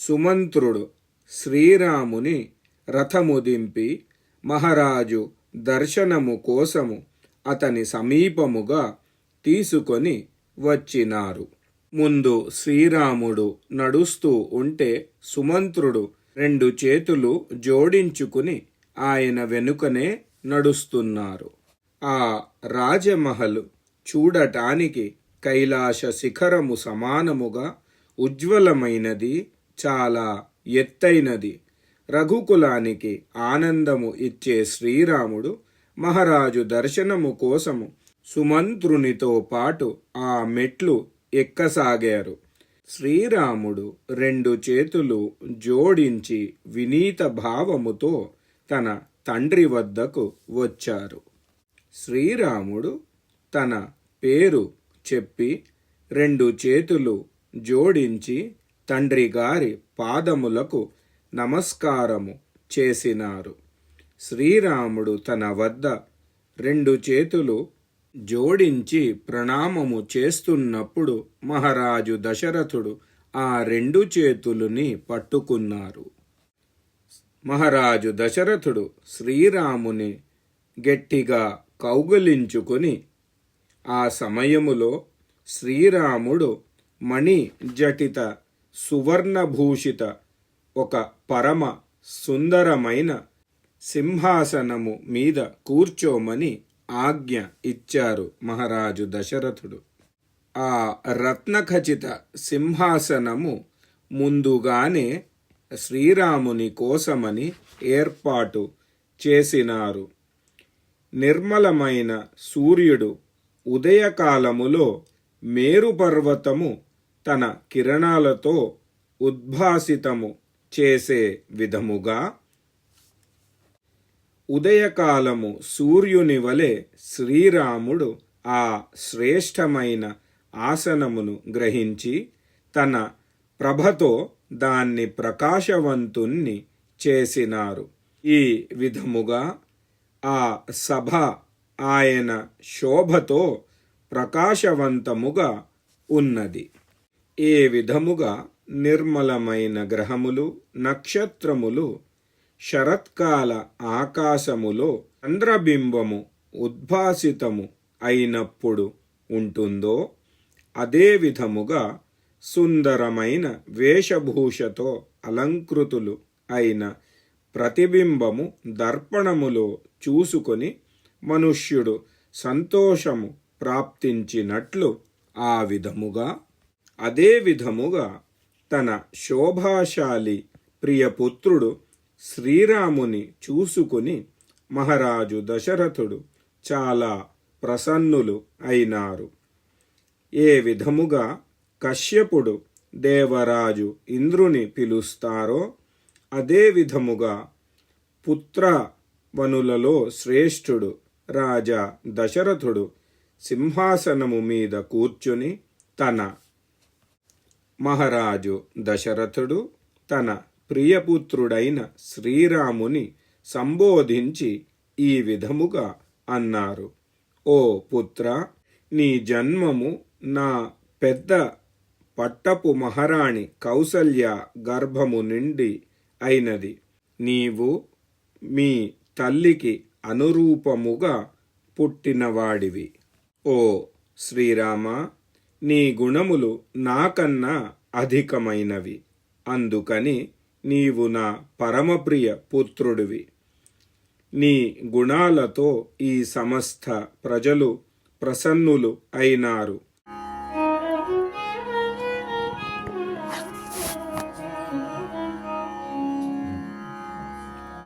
సుమంత్రుడు శ్రీరాముని రథము దింపి మహారాజు దర్శనము కోసము అతని సమీపముగా తీసుకొని వచ్చినారు. ముందు శ్రీరాముడు నడుస్తూ ఉంటే సుమంత్రుడు రెండు చేతులు జోడించుకుని ఆయన వెనుకనే నడుస్తున్నారు. ఆ రాజమహల్ చూడటానికి కైలాస శిఖరము సమానముగా ఉజ్వలమైనది చాలా ఎత్తైనది. రఘుకులానికి ఆనందము ఇచ్చే శ్రీరాముడు మహారాజు దర్శనము కోసము సుమంత్రునితో పాటు ఆ మెట్లు ఎక్కసాగారు. శ్రీరాముడు రెండు చేతులు జోడించి వినీత భావముతో తన తండ్రి వద్దకు వచ్చారు. శ్రీరాముడు తన పేరు చెప్పి రెండు చేతులు జోడించి తండ్రి గారి పాదములకు నమస్కారము చేసినారు. శ్రీరాముడు తన వద్ద రెండు చేతులు జోడించి ప్రణామము చేస్తున్నప్పుడు మహారాజు దశరథుడు ఆ రెండు చేతులని పట్టుకున్నారు. మహారాజు దశరథుడు శ్రీరాముని గట్టిగా కౌగలించుకొని ఆ సమయములో శ్రీరాముడు మణి జటిత సువర్ణభూషిత ఒక పరమ సుందరమైన సింహాసనము మీద కూర్చోమని ఆజ్ఞ ఇచ్చారు మహారాజు దశరథుడు. ఆ రత్నఖచిత సింహాసనము ముందుగానే శ్రీరాముని కోసమని ఏర్పాటు చేసినారు. నిర్మలమైన సూర్యుడు ఉదయకాలములో మేరుపర్వతము తన కిరణాలతో ఉద్భాసితము చేసే విధముగా ఉదయకాలము సూర్యుని వలె శ్రీరాముడు ఆ శ్రేష్టమైన ఆసనమును గ్రహించి తన ప్రభతో దాన్ని ప్రకాశవంతుణ్ణి చేసినారు. ఈ విధముగా ఆ సభ ఆయన శోభతో ప్రకాశవంతముగా ఉన్నది. ఏ విధముగా నిర్మలమైన గ్రహములు నక్షత్రములు శరత్కాల ఆకాశములో చంద్రబింబము ఉద్భాసితము అయినప్పుడు ఉంటుందో అదే విధముగా సుందరమైన వేషభూషతో అలంకృతులు అయిన ప్రతిబింబము దర్పణములో చూసుకొని మనుష్యుడు సంతోషము ప్రాప్తించినట్లు ఆ విధముగా అదే విధముగా తన శోభాశాలి ప్రియపుత్రుడు శ్రీరాముని చూసుకుని మహారాజు దశరథుడు చాలా ప్రసన్నులు అయినారు. ఏ విధముగా కశ్యపుడు దేవరాజు ఇంద్రుని పిలుస్తారో అదే విధముగా పుత్ర వనులలో శ్రేష్ఠుడు రాజా దశరథుడు సింహాసనము మీద కూర్చుని తన మహారాజు దశరథుడు తన ప్రియపుత్రుడైన శ్రీరాముని సంబోధించి ఈ విధముగా అన్నారు. ఓ పుత్ర నీ జన్మము నా పెద్ద పట్టపు మహారాణి కౌసల్య గర్భము నుండి అయినది. నీవు మీ తల్లికి అనురూపముగా పుట్టినవాడివి. ఓ శ్రీరామ నీ గుణములు నాకన్నా అధికమైనవి. అందుకని నీవు నా పరమప్రియ పుత్రుడివి. నీ గుణాలతో ఈ సమస్త ప్రజలు ప్రసన్నులు అయినారు.